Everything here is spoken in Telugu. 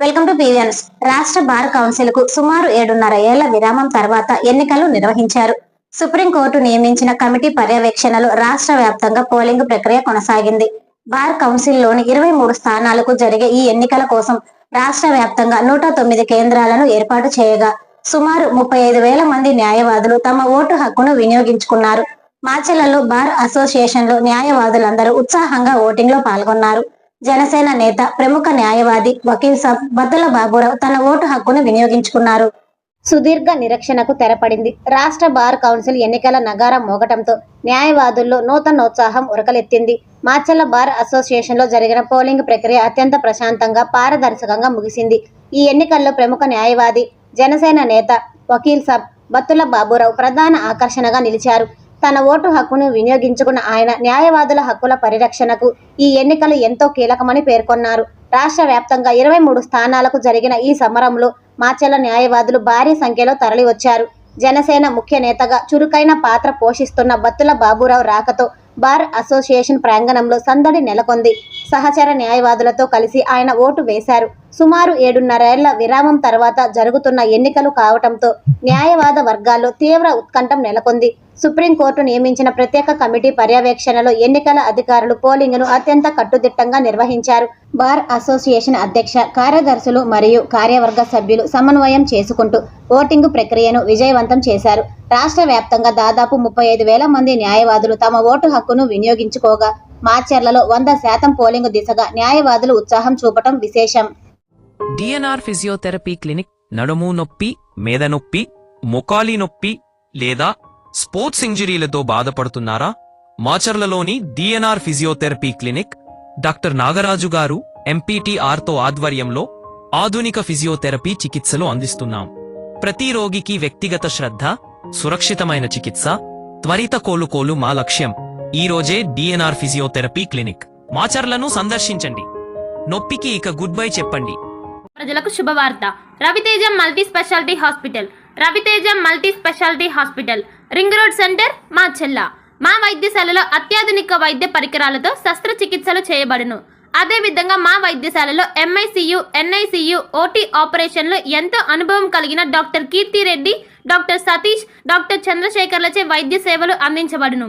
Welcome to PVNS. రాష్ట్ర బార్ కౌన్సిల్కు సుమారు ఏడున్నర ఏళ్ళ విరామం తర్వాత ఎన్నికలు నిర్వహించారు. సుప్రీంకోర్టు నియమించిన కమిటీ పర్యవేక్షణలో రాష్ట్ర వ్యాప్తంగా పోలింగ్ ప్రక్రియ కొనసాగింది. బార్ కౌన్సిల్లోని ఇరవై మూడు స్థానాలకు జరిగే ఈ ఎన్నికల కోసం రాష్ట్ర వ్యాప్తంగా నూట తొమ్మిది కేంద్రాలను ఏర్పాటు చేయగా సుమారు ముప్పై ఐదు వేల మంది న్యాయవాదులు తమ ఓటు హక్కును వినియోగించుకున్నారు. మాచెలలో బార్ అసోసియేషన్లో న్యాయవాదులందరూ ఉత్సాహంగా ఓటింగ్లో పాల్గొన్నారు. జనసేన నేత ప్రముఖ న్యాయవాది వకీల్ సాబ్ బత్తుల బాబురావు తన ఓటు హక్కును వినియోగించుకున్నారు. సుదీర్ఘ నిరీక్షణకు తెరపడింది. రాష్ట్ర బార్ కౌన్సిల్ ఎన్నికల నగారం మోగటంతో న్యాయవాదుల్లో నూతనోత్సాహం ఉరకలెత్తింది. మాచల్ల బార్ అసోసియేషన్లో జరిగిన పోలింగ్ ప్రక్రియ అత్యంత ప్రశాంతంగా పారదర్శకంగా ముగిసింది. ఈ ఎన్నికల్లో ప్రముఖ న్యాయవాది జనసేన నేత వకీల్ సాబ్ బత్తుల బాబురావు ప్రధాన ఆకర్షణగా నిలిచారు. తన ఓటు హక్కును వినియోగించుకున్న ఆయన న్యాయవాదుల హక్కుల పరిరక్షణకు ఈ ఎన్నికలు ఎంతో కీలకమని పేర్కొన్నారు. రాష్ట్ర వ్యాప్తంగా ఇరవై మూడు స్థానాలకు జరిగిన ఈ సమరంలో మాచెల న్యాయవాదులు భారీ సంఖ్యలో తరలివచ్చారు. జనసేన ముఖ్య నేతగా చురుకైన పాత్ర పోషిస్తున్న బత్తుల బాబురావు రాకతో బార్ అసోసియేషన్ ప్రాంగణంలో సందడి నెలకొంది. సహచర న్యాయవాదులతో కలిసి ఆయన ఓటు వేశారు. సుమారు ఏడున్నరేళ్ళ విరామం తర్వాత జరుగుతున్న ఎన్నికలు కావటంతో న్యాయవాద వర్గాల్లో తీవ్ర ఉత్కంఠం నెలకొంది. సుప్రీంకోర్టు నియమించిన ప్రత్యేక కమిటీ పర్యవేక్షణలో ఎన్నికల అధికారులు పోలింగ్ను అత్యంత కట్టుదిట్టంగా నిర్వహించారు. బార్ అసోసియేషన్ అధ్యక్ష కార్యదర్శులు మరియు కార్యవర్గ సభ్యులు సమన్వయం చేసుకుంటూ ఓటింగు ప్రక్రియను విజయవంతం చేశారు. రాష్ట్ర వ్యాప్తంగా దాదాపు ముప్పై ఐదు వేల మంది న్యాయవాదులు తమ ఓటు హక్కును వినియోగించుకోగా మాచర్లలో వంద శాతం పోలింగ్ దిశగా న్యాయవాదులు ఉత్సాహం చూపటం విశేషం. డిఎన్ఆర్ ఫిజియోథెరపీ క్లినిక్ నడుము నొప్పి మేద నొప్పి మొకాలి నొప్పి లేదా స్పోర్ట్స్ ఇంజరీలతో బాధపడుతున్నారా? మాచర్లలోని DNR physiotherapy clinic doctor Nagaraju garu ఎంపీటీఆర్తో ఆధ్వర్యంలో ఆధునిక ఫిజియోథెరపీ చికిత్సలు అందిస్తున్నాం. ప్రతి రోగికి వ్యక్తిగత శ్రద్ధ సురక్షితమైన చికిత్స త్వరిత కోలుకోలు మా లక్ష్యం. ఈ రోజే డిఎన్ఆర్ ఫిజియోథెరపీ క్లినిక్. మాచర్లను సందర్శించండి. నొప్పికి ఇక గుడ్ బై చెప్పండి. ప్రజలకు శుభవార్త. Raviteja multi speciality hospital. Raviteja multi speciality hospital. Ring road centre Macherla. మా వైద్యశాలలో అత్యాధునిక వైద్య పరికరాలతో శస్త్రచికిత్సలు చేయబడును. అదేవిధంగా మా వైద్యశాలలో ఎంఐసియు ఎన్ఐసియు ఓటీ ఆపరేషన్లో ఎంతో అనుభవం కలిగిన doctor Keerthi Reddy doctor Satish doctor చంద్రశేఖర్లచే వైద్య సేవలు అందించబడును.